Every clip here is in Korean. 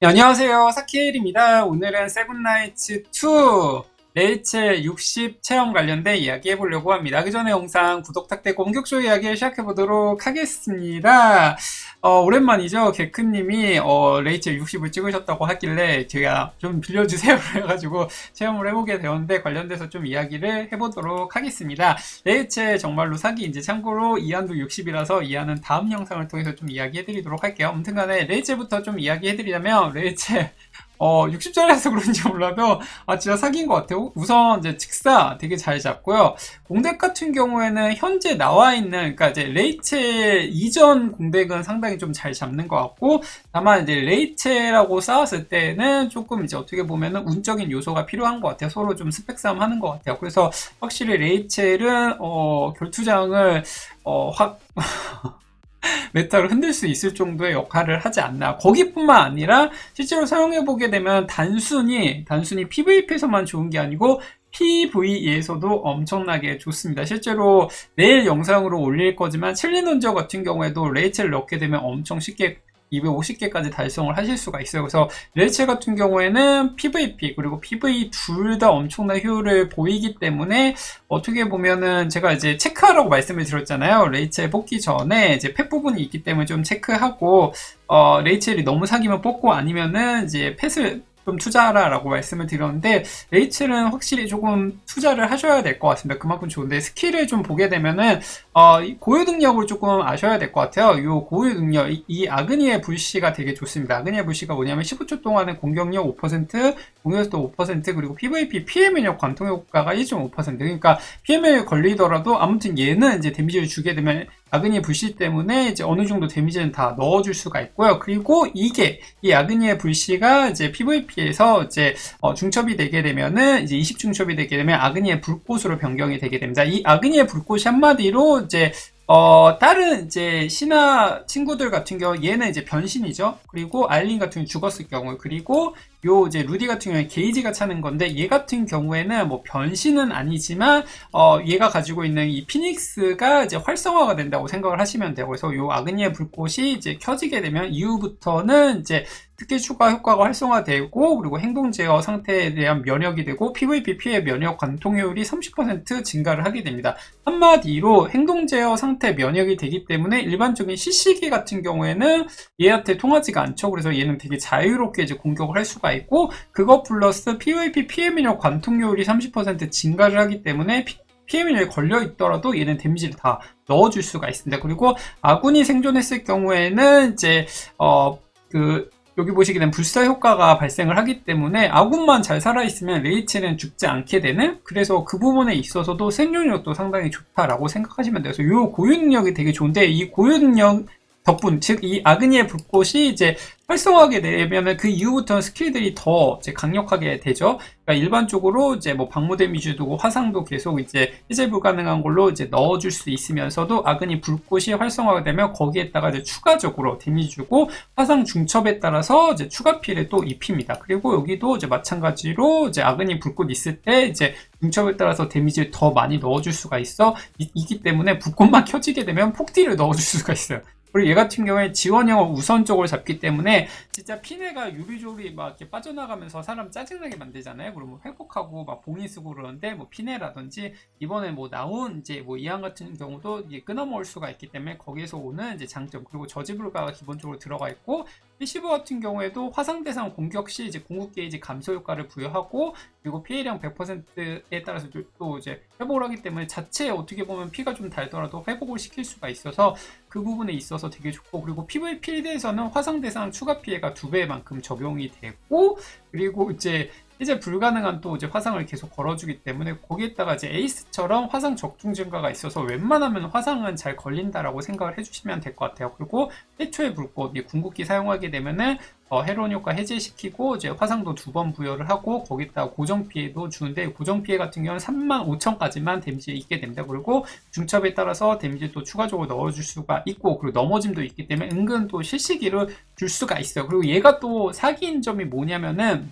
네, 안녕하세요. 사키엘입니다. 오늘은 세븐나이츠 2 레이첼 60 체험 관련된 이야기 해보려고 합니다. 그 전에 영상 구독 탁대고 본격적으로 이야기를 시작해보도록 하겠습니다. 어, 오랜만이죠. 개크님이 어, 레이첼 60을 찍으셨다고 하길래 제가 좀 빌려주세요. 그래가지고 체험을 해보게 되었는데 관련돼서 좀 이야기를 해보도록 하겠습니다. 레이첼 정말로 사기 이제 참고로 이안도 60이라서 이안은 다음 영상을 통해서 좀 이야기해드리도록 할게요. 아무튼 간에 레이첼부터 좀 이야기해드리자면 레이첼 어, 60짜리라서 그런지 몰라도, 아, 진짜 사기인 것 같아요. 우선, 이제, 직사 되게 잘 잡고요. 공덱 같은 경우에는 현재 나와 있는, 그러니까 이제, 레이첼 이전 공덱은 상당히 좀 잘 잡는 것 같고, 다만 이제, 레이첼하고 싸웠을 때는 조금 이제 어떻게 보면은 운적인 요소가 필요한 것 같아요. 서로 좀 스펙 싸움 하는 것 같아요. 그래서 확실히 레이첼은, 어, 결투장을, 어, 확, 메타를 흔들 수 있을 정도의 역할을 하지 않나. 거기뿐만 아니라 실제로 사용해 보게 되면 단순히 단순히 PVP에서만 좋은 게 아니고 PVE에서도 엄청나게 좋습니다. 실제로 내일 영상으로 올릴 거지만 챌린저 같은 경우에도 레이첼을 넣게 되면 엄청 쉽게 250개까지 달성을 하실 수가 있어요. 그래서 레이첼 같은 경우에는 PVP 그리고 PV 둘 다 엄청난 효율을 보이기 때문에 어떻게 보면은 제가 이제 체크하라고 말씀을 드렸잖아요. 레이첼 뽑기 전에 이제 펫 부분이 있기 때문에 좀 체크하고 어, 레이첼이 너무 사기면 뽑고 아니면은 이제 펫을 좀 투자하라라고 말씀을 드렸는데 레이첼은 확실히 조금 투자를 하셔야 될 것 같습니다. 그만큼 좋은데 스킬을 좀 보게 되면은 어, 고유 능력을 조금 아셔야 될 것 같아요. 이 고유 능력 이, 이 아그니의 불씨가 되게 좋습니다. 아그니의 불씨가 뭐냐면 15초 동안에 공격력 5%, 공격도 5% 그리고 PVP 피해 면역 관통 효과가 1.5% 그러니까 피해 면역 걸리더라도 아무튼 얘는 이제 데미지를 주게 되면 아그니의 불씨 때문에 이제 어느 정도 데미지는 다 넣어줄 수가 있고요. 그리고 이게 이 아그니의 불씨가 이제 PVP에서 이제 어, 중첩이 되게 되면은 이제 20 중첩이 되게 되면 아그니의 불꽃으로 변경이 되게 됩니다. 이 아그니의 불꽃이 한마디로 이제 어, 다른 이제 신화 친구들 같은 경우 얘는 이제 변신이죠. 그리고 알린 같은 경우 죽었을 경우 그리고 요 이제 루디 같은 경우에 게이지가 차는 건데 얘 같은 경우에는 뭐 변신은 아니지만 어 얘가 가지고 있는 이 피닉스가 이제 활성화가 된다고 생각을 하시면 돼요. 그래서 요 아그니의 불꽃이 이제 켜지게 되면 이후부터는 이제 특히 추가 효과가 활성화되고 그리고 행동 제어 상태에 대한 면역이 되고 PVP 피해 면역 관통 효율이 30% 증가를 하게 됩니다. 한마디로 행동 제어 상태 면역이 되기 때문에 일반적인 CC기 같은 경우에는 얘한테 통하지가 않죠. 그래서 얘는 되게 자유롭게 이제 공격을 할 수가 있고 그것 플러스 PVP 피해 면역 관통 효율이 30% 증가를 하기 때문에 PM에 걸려 있더라도 얘는 데미지를 다 넣어줄 수가 있습니다. 그리고 아군이 생존했을 경우에는 이제 어그 여기 보시게 되면 불사 효과가 발생을 하기 때문에 아군만 잘 살아있으면 레이첼은 죽지 않게 되는 그래서 그 부분에 있어서도 생존력도 상당히 좋다라고 생각하시면 돼요. 그래서 이 고유 능력이 되게 좋은데 이 고유 능력 덕분 즉 이 아그니의 불꽃이 이제 활성화하게 되면 그 이후부터는 스킬들이 더 이제 강력하게 되죠. 그러니까 일반적으로 이제 뭐 방무 데미지 두고 화상도 계속 이제 해제 불가능한 걸로 이제 넣어줄 수 있으면서도 아그니 불꽃이 활성화가 되면 거기에다가 이제 추가적으로 데미지 주고 화상 중첩에 따라서 이제 추가 피해를 또 입힙니다. 그리고 여기도 이제 마찬가지로 이제 아그니 불꽃 있을 때 이제 중첩에 따라서 데미지를 더 많이 넣어줄 수가 있어 이, 있기 때문에 불꽃만 켜지게 되면 폭딜을 넣어줄 수가 있어요. 그리고 얘 같은 경우에 지원형을 우선적으로 잡기 때문에 진짜 피네가 유리조리 막 이렇게 빠져나가면서 사람 짜증나게 만들잖아요. 그러면 회복하고 막 봉이 쓰고 그러는데 뭐 피네라든지 이번에 뭐 나온 이제 뭐 이항 같은 경우도 이게 끊어먹을 수가 있기 때문에 거기에서 오는 이제 장점 그리고 저지불가가 기본적으로 들어가 있고 피시브 같은 경우에도 화상 대상 공격 시 이제 공급 게이지 감소 효과를 부여하고 그리고 피해량 100%에 따라서 또 이제 회복을 하기 때문에 자체에 어떻게 보면 피가 좀 달더라도 회복을 시킬 수가 있어서 그 부분에 있어서 되게 좋고 그리고 PVP에서는 화상 대상 추가 피해가 두 배만큼 적용이 되고 그리고 이제 이제 불가능한 또 이제 화상을 계속 걸어주기 때문에 거기에다가 이제 에이스처럼 화상 적중 증가가 있어서 웬만하면 화상은 잘 걸린다라고 생각을 해주시면 될 것 같아요. 그리고 해초의 불꽃, 이 궁극기 사용하게 되면은 어, 헤론 효과 해제시키고 이제 화상도 두 번 부여를 하고 거기다 고정 피해도 주는데 고정 피해 같은 경우는 3만 5천까지만 데미지 있게 됩니다. 그리고 중첩에 따라서 데미지 또 추가적으로 넣어줄 수가 있고 그리고 넘어짐도 있기 때문에 은근 또 실시기를 줄 수가 있어요. 그리고 얘가 또 사기인 점이 뭐냐면은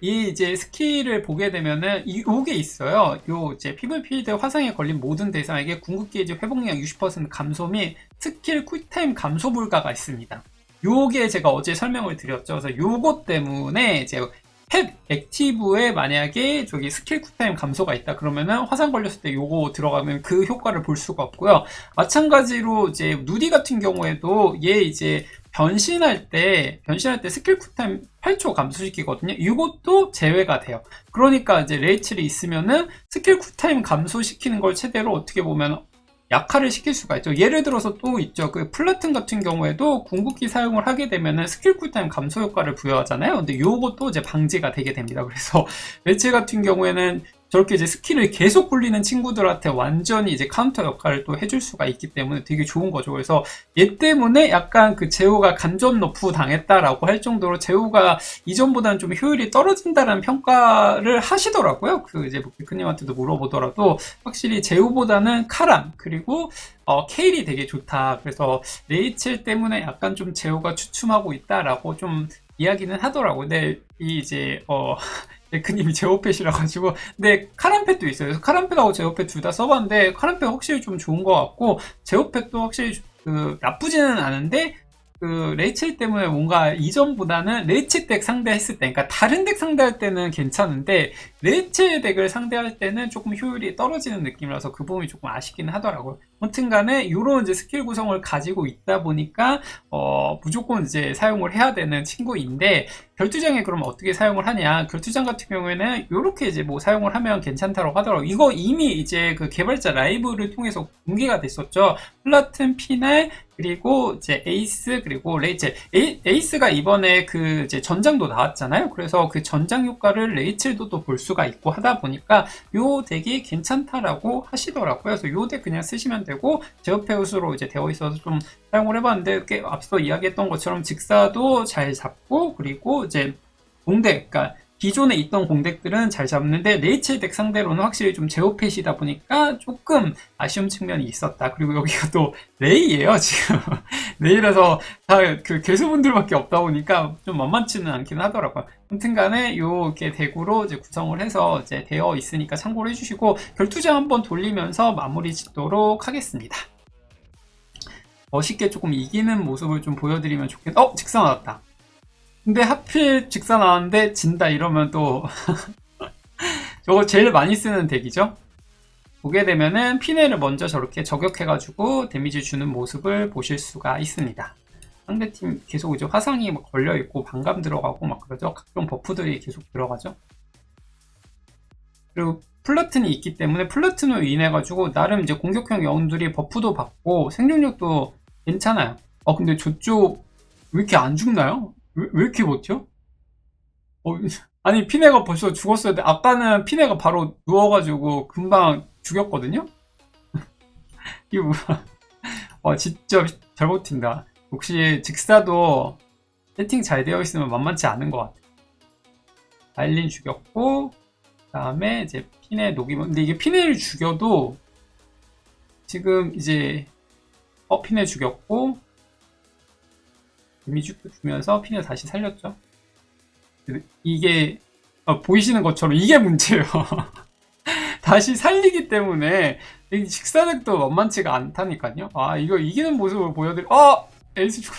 이 이제 스킬을 보게 되면은 이 요게 있어요. 요 이제 PVP 대 화상에 걸린 모든 대상에게 궁극기 이제 회복량 60% 감소 및 스킬 쿨타임 감소 불가가 있습니다. 요게 제가 어제 설명을 드렸죠. 그래서 요것 때문에 이제 펫 액티브에 만약에 저기 스킬 쿨타임 감소가 있다 그러면은 화상 걸렸을 때 요거 들어가면 그 효과를 볼 수가 없고요. 마찬가지로 이제 누디 같은 경우에도 얘 이제 변신할 때 변신할 때 스킬 쿨타임 8초 감소시키거든요. 이것도 제외가 돼요. 그러니까 이제 레이첼이 있으면은 스킬 쿨타임 감소시키는 걸 최대로 어떻게 보면 약화를 시킬 수가 있죠. 예를 들어서 또 있죠. 그 플라튼 같은 경우에도 궁극기 사용을 하게 되면은 스킬 쿨타임 감소 효과를 부여하잖아요. 근데 요것도 이제 방지가 되게 됩니다. 그래서 레이첼 같은 경우에는 저렇게 이제 스킬을 계속 굴리는 친구들한테 완전히 이제 카운터 역할을 또 해줄 수가 있기 때문에 되게 좋은 거죠. 그래서 얘 때문에 약간 그 제우가 간접 너프 당했다라고 할 정도로 제우가 이전보다는 좀 효율이 떨어진다는 평가를 하시더라고요. 그 이제 비크님한테도 물어보더라도 확실히 제우보다는 카람 그리고 어, 케일이 되게 좋다. 그래서 레이첼 때문에 약간 좀 제우가 추춤하고 있다라고 좀 이야기는 하더라고요. 근데 이 이제 어 데크님이 제오펫이라 가지고 근데 카람펫도 있어요. 그래서 카람펫하고 제오펫 둘 다 써봤는데 카람펫 확실히 좀 좋은 것 같고 제오펫도 확실히 그 나쁘지는 않은데 그 레이첼 때문에 뭔가 이전보다는 레이첼 덱 상대했을 때, 그러니까 다른 덱 상대할 때는 괜찮은데 레이첼 덱을 상대할 때는 조금 효율이 떨어지는 느낌이라서 그 부분이 조금 아쉽긴 하더라고요. 아무튼간에 이런 이제 스킬 구성을 가지고 있다 보니까 어, 무조건 이제 사용을 해야 되는 친구인데 결투장에 그럼 어떻게 사용을 하냐? 결투장 같은 경우에는 이렇게 이제 뭐 사용을 하면 괜찮다고 하더라고요. 이거 이미 이제 그 개발자 라이브를 통해서 공개가 됐었죠. 플라튼 피날 그리고 이제 에이스 그리고 레이첼 에이, 에이 스가 이번에 그 이제 전장도 나왔잖아요. 그래서 그 전장 효과를 레이첼도 또 볼 수가 있고 하다 보니까 요 덱이 괜찮다라고 하시더라고요. 그래서 요 덱 그냥 쓰시면 되고 제어페우스로 이제 되어 있어서 좀 사용을 해봤는데 앞서 이야기했던 것처럼 직사도 잘 잡고 그리고 이제 공덱 그러니까 기존에 있던 공덱들은 잘 잡는데 레이첼 덱 상대로는 확실히 좀 제어펫이다 보니까 조금 아쉬운 측면이 있었다. 그리고 여기가 또 레이예요 지금 레이라서 다그 괴수분들밖에 없다 보니까 좀 만만치는 않긴 하더라고요. 아무튼간에 요렇게 대구로 이제 구성을 해서 이제 되어 있으니까 참고를 해주시고 결투장 한번 돌리면서 마무리 짓도록 하겠습니다. 멋있게 조금 이기는 모습을 좀 보여드리면 좋겠. 어 직사 나왔다. 근데 하필 직사 나왔는데 진다 이러면 또 저거 제일 많이 쓰는 덱이죠. 보게 되면은 피네를 먼저 저렇게 저격해가지고 데미지 주는 모습을 보실 수가 있습니다. 상대팀 계속 이제 화상이 막 걸려있고 반감 들어가고 막 그러죠. 각종 버프들이 계속 들어가죠. 그리고 플라튼이 있기 때문에 플라튼으로 인해 가지고 나름 이제 공격형 영웅들이 버프도 받고 생존력도 괜찮아요. 어 근데 저쪽 왜 이렇게 안 죽나요? 왜, 왜 이렇게 버텨? 어, 아니 피네가 벌써 죽었어야 돼. 아까는 피네가 바로 누워가지고 금방 죽였거든요. 이거 뭐야? 와 진짜 잘 버틴다. 역시 직사도 세팅 잘 되어 있으면 만만치 않은 것 같아. 바일린 죽였고 그 다음에 이제 피네 녹이면 근데 이게 피네를 죽여도 지금 이제 어 피네 죽였고 데미지 주면서 피네 다시 살렸죠. 이게 어, 보이시는 것처럼 이게 문제예요. 다시 살리기 때문에 이 직사덱도 만만치가 않다니까요. 아 이거 이기는 모습을 보여드리. 어 에이스 죽.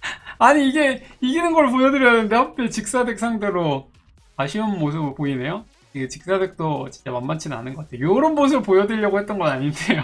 아니 이게 이기는 걸 보여드렸는데 하필 직사덱 상대로 아쉬운 모습을 보이네요. 이게 직사덱도 진짜 만만치는 않은 것 같아요. 이런 모습을 보여드리려고 했던 건 아닌데요.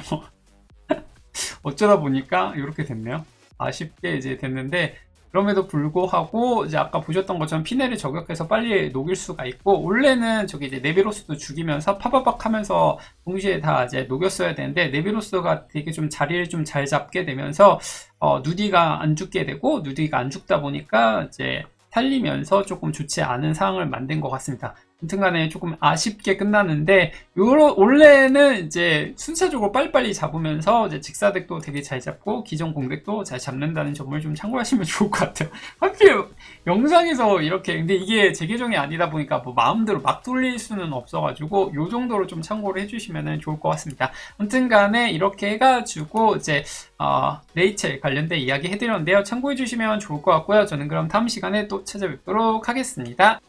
어쩌다 보니까 이렇게 됐네요. 아쉽게 이제 됐는데 그럼에도 불구하고 이제 아까 보셨던 것처럼 피네를 저격해서 빨리 녹일 수가 있고 원래는 저기 이제 네비로스도 죽이면서 파바박 하면서 동시에 다 이제 녹였어야 되는데 네비로스가 되게 좀 자리를 좀 잘 잡게 되면서 어, 누디가 안 죽게 되고 누디가 안 죽다 보니까 이제 살리면서 조금 좋지 않은 상황을 만든 것 같습니다. 아무튼간에 조금 아쉽게 끝났는데 요러, 원래는 이제 순차적으로 빨리빨리 잡으면서 이제 직사덱도 되게 잘 잡고 기존 공격도 잘 잡는다는 점을 좀 참고하시면 좋을 것 같아요. 하필 영상에서 이렇게 근데 이게 제 계정이 아니다 보니까 뭐 마음대로 막 돌릴 수는 없어가지고 요 정도로 좀 참고를 해주시면 좋을 것 같습니다. 아무튼간에 이렇게 해가지고 이제 어, 레이첼 관련된 이야기 해드렸는데요. 참고해주시면 좋을 것 같고요. 저는 그럼 다음 시간에 또 찾아뵙도록 하겠습니다.